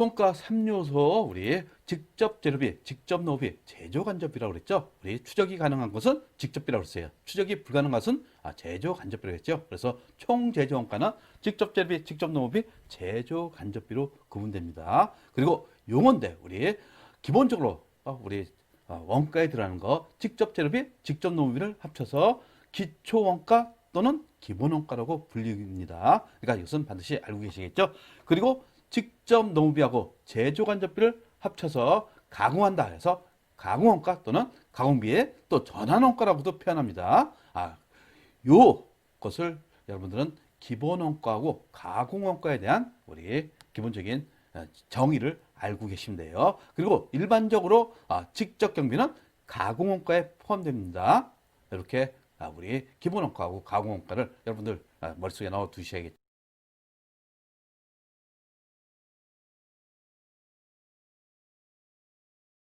원가 3요소 우리 직접 재료비, 직접 노비, 제조 간접비라고 그랬죠. 우리 추적이 가능한 것은 직접비라고 그랬어요. 추적이 불가능한 것은 아, 제조 간접비라고 했죠. 그래서 총 제조 원가는 직접 재료비, 직접 노비, 제조 간접비로 구분됩니다. 그리고 용어인데 우리 기본적으로 어, 우리 어, 원가에 들어가는 거 직접 재료비, 직접 노비를 합쳐서 기초 원가 또는 기본 원가라고 불립니다. 그러니까 이것은 반드시 알고 계시겠죠? 그리고 직접 노무비하고 제조 간접비를 합쳐서 가공한다 해서 가공원가 또는 가공비의 또 전환원가라고도 표현합니다. 아, 요 것을 여러분들은 기본원가하고 가공원가에 대한 우리 기본적인 어, 정의를 알고 돼요. 그리고 일반적으로 아, 직접 경비는 가공원가에 포함됩니다. 이렇게 아, 우리 기본원가하고 가공원가를 여러분들 아, 머릿속에 넣어 두셔야겠죠.